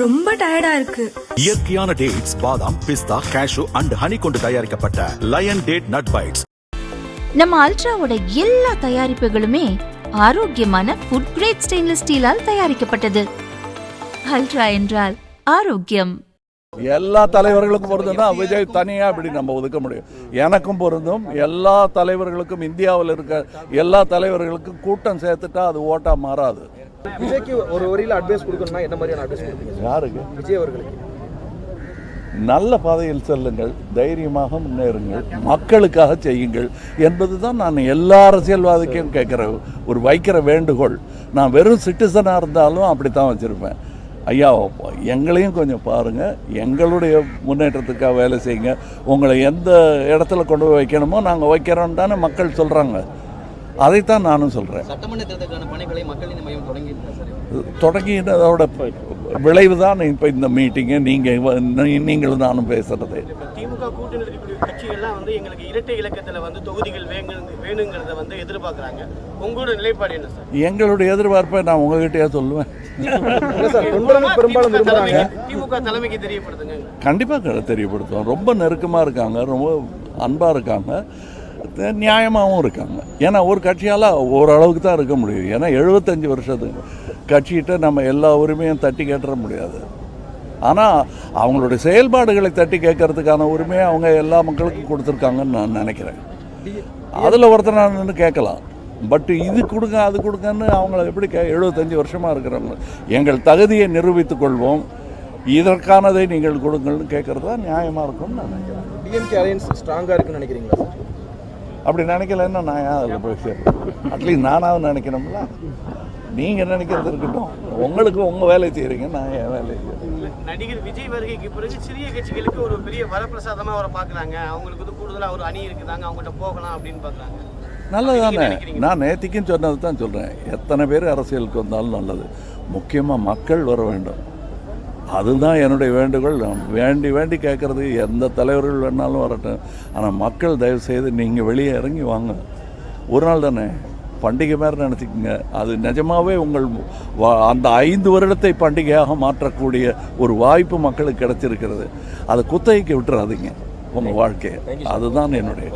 ரொம்ப டயர்டா இருக்கு. இயற்கையான டேட்ஸ் பாதாம் பிஸ்தா கேஷு அண்ட் ஹனி கொண்டு தயாரிக்கப்பட்ட லயன் டேட் நட் பைட்ஸ் நம்ம அல்ட்ராவோட எல்லா தயாரிப்புகளுமே ஆரோக்கியமான ஃபுட் கிரேட் ஸ்டெயின்லெஸ் ஸ்டீலால் தயாரிக்கப்பட்டது. அல்ட்ரா என்றால் ஆரோக்கியம். எல்லா தலைவர்களுக்கும் பொருந்தும்னா விஜய் தனியாக இப்படி நம்ம ஒதுக்க முடியும். எனக்கும் பொருந்தும். எல்லா தலைவர்களுக்கும் இந்தியாவில் இருக்க எல்லா தலைவர்களுக்கும் கூட்டம் சேர்த்துட்டா அது ஓட்டா மாறாது. விஜய்க்கு ஒரு வரியில அட்வைஸ் கொடுக்கணும்னா என்ன மாதிரியான அட்வைஸ் கொடுப்பீங்க? யாருக்கு? விஜய் அவர்களுக்கு. நல்ல பாதையில் செல்லுங்கள் தைரியமாக முன்னேறுங்கள் மக்களுக்காக செய்யுங்கள் என்பது தான் நான் எல்லா அரசியல்வாதிக்கும் கேட்குற ஒரு வைக்கிற வேண்டுகோள். நான் வெறும் சிட்டிசனாக இருந்தாலும் அப்படி தான் வச்சுருப்பேன். ஐயா எங்களையும் கொஞ்சம் பாருங்கள் எங்களுடைய முன்னேற்றத்துக்காக வேலை செய்யுங்க. உங்களை எந்த இடத்துல கொண்டு போய் வைக்கணுமோ நாங்கள் வைக்கிறோம் தானே மக்கள் சொல்கிறாங்க அதைத்தான் நானும் சொல்கிறேன் சட்டமன்ற தேர்தலுக்கான பணிகளை மையம் தொடங்கி விளைவு தான் இப்போ இந்த மீட்டிங்கு நீங்கள் நீங்களும் நானும் பேசுகிறது இப்ப திமுக கூட்டணி இருக்கக்கூடிய கட்சிகள்லாம் வந்து எங்களுக்கு இரட்டை இலக்கத்துல வந்து தொகுதிகள் வேணுங்கிறத வந்து எதிர்பார்க்கறாங்க. உங்களோட நிலைப்பாடு என்ன சார்? எங்களுடைய எதிர்பார்ப்பை நான் உங்ககிட்டயே சொல்லுவேன். பெரும்பாலும் திமுக தலைமைக்கு- தெரியப்படுத்துங்க. கண்டிப்பாக தெரியப்படுத்துவோம். ரொம்ப நெருக்கமாக இருக்காங்க. ரொம்ப அன்பாக இருக்காங்க. நியாயமாகவும் இருக்காங்க. ஏன்னா ஒரு கட்சியால் ஓரளவுக்கு தான் இருக்க முடியும். ஏன்னா எழுபத்தஞ்சு வருஷத்துக்கு கட்சிகிட்ட நம்ம எல்லா உரிமையும் தட்டி கேட்டுற முடியாது. ஆனால் அவங்களுடைய செயல்பாடுகளை தட்டி கேட்கறதுக்கான உரிமையை அவங்க எல்லா மக்களுக்கும் கொடுத்துருக்காங்கன்னு நான் நினைக்கிறேன். அதில் ஒருத்தர் நான் நின்று கேட்கலாம். பட் இது கொடுங்க அது கொடுங்கன்னு அவங்கள எப்படி கே எழுபத்தஞ்சி வருஷமாக இருக்கிறவங்க. எங்கள் தகுதியை நிரூபித்துக் கொள்வோம். இதற்கானதை நீங்கள் கொடுங்கள்னு கேட்குறது தான் நியாயமாக இருக்கும்னு நான் நினைக்கிறேன். டிஎம்கே அலையன்ஸ் ஸ்ட்ராங்காக இருக்குன்னு நினைக்கிறீங்களா சார்? அப்படி நினைக்கலன்னா நான் ஏன் அதில் போய் சேர்றேன் அட்லீஸ்ட் நானாவது நினைக்கணும்ல. நீங்கள் நினைக்கிறது இருக்கட்டும். உங்களுக்கு உங்கள் வேலையை செய்கிறீங்க நான் என் வேலையை செய்கிறேன் நடிகர் விஜய் வருகைக்கு பிறகு சிறிய கட்சிகளுக்கு ஒரு பெரிய வரப்பிரசாதமா அவரை பாக்குறாங்க அவங்களுக்கு வந்து கூடுதலா ஒரு அணி இருக்குதாங்க அவங்ககிட்ட போகலாம் அப்படின்னு பாக்குறாங்க நல்லதானே நினைக்கிறீங்க? நான் நேத்திக்கும் சொன்னது தான் சொல்கிறேன் எத்தனை பேர் அரசியலுக்கு வந்தாலும் நல்லது. முக்கியமாக மக்கள் வர வேண்டும். அதுதான் என்னுடைய வேண்டுகோள். வேண்டி வேண்டி கேட்குறது எந்த தலைவர்கள் வேணாலும் வரட்டும். ஆனால் மக்கள் தயவு செய்து நீங்கள் வெளியே இறங்கி வாங்க. ஒரு நாள் தானே பண்டிகை மாதிரி நினச்சிக்கோங்க. அது நிஜமாவே உங்கள் வா- அந்த ஐந்து வருடத்தை பண்டிகையாக மாற்றக்கூடிய ஒரு வாய்ப்பு மக்களுக்கு கிடைச்சிருக்கிறது. அதை குத்தகைக்கு விட்டுறாதீங்க உங்கள் வாழ்க்கையை. அதுதான் என்னுடைய.